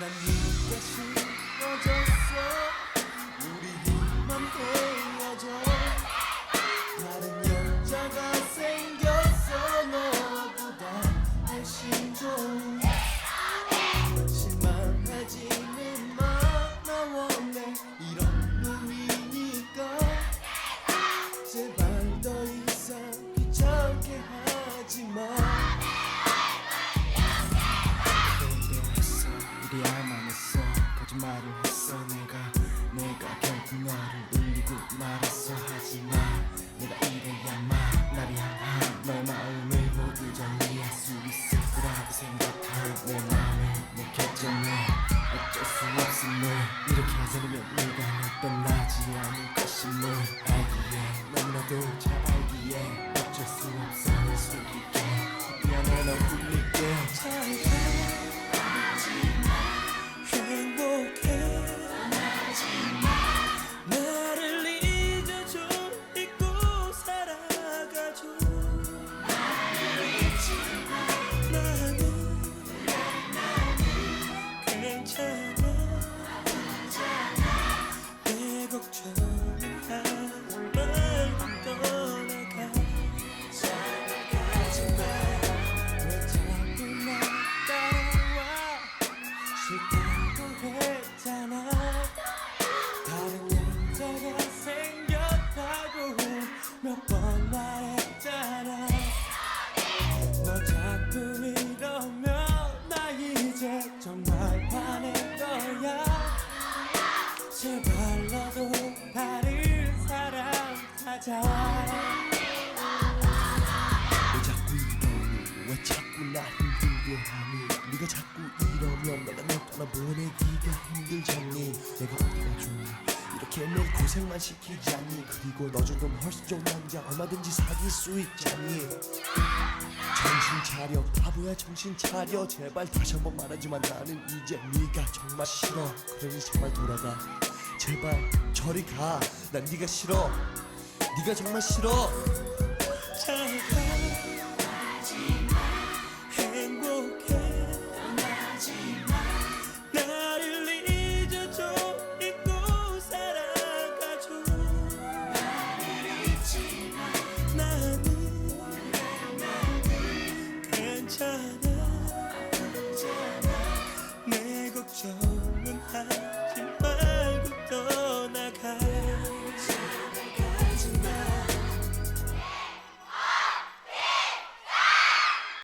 난 네가 싫어졌어. 우리 힘만 헤어져 다른 여자가 생겼어. 너보다 훨씬 좋은. 실망하지는 마나 원해 이런 놈이니까. 제발 더 이상 귀찮게 하지마 말을 했어. 내가 내가 결국 너를 울리고 말았어. 하지마 내가 이래야만 나를 향한 너의 마음을 모두 정리할 수 있을 거라고 생각한 내 마음을 느꼈잖네 어쩔 수 없음을. 이렇게 하자면 내가 널 떠나지 않을 것임을 알기에 너무나도 잘 알기에 어쩔 수 없어. 내 속이 싫다고 했잖아. 다른 여자가 생겼다고 몇 번 말했잖아. 너 자꾸 이러면 나 이제 정말 화낼 거야. 제발 너도 나를 사랑하자 왜 자꾸 나 힘들게 하니? 네가 자꾸 이러면 내가 너 떠나보내기가 힘들잖니? 내가 어디가 좋니? 이렇게 매일 고생만 시키지 않니? 그리고 너 정도면 훨씬 좋은 남자 얼마든지 사귈 수 있잖니? 정신 차려. 바보야 정신 차려. 제발 다시 한 번 말하지만 나는 이제 네가 정말 싫어. 그러니 제발 돌아가. 제발 저리 가난 네가 싫어. 네가 정말 싫어. 잘가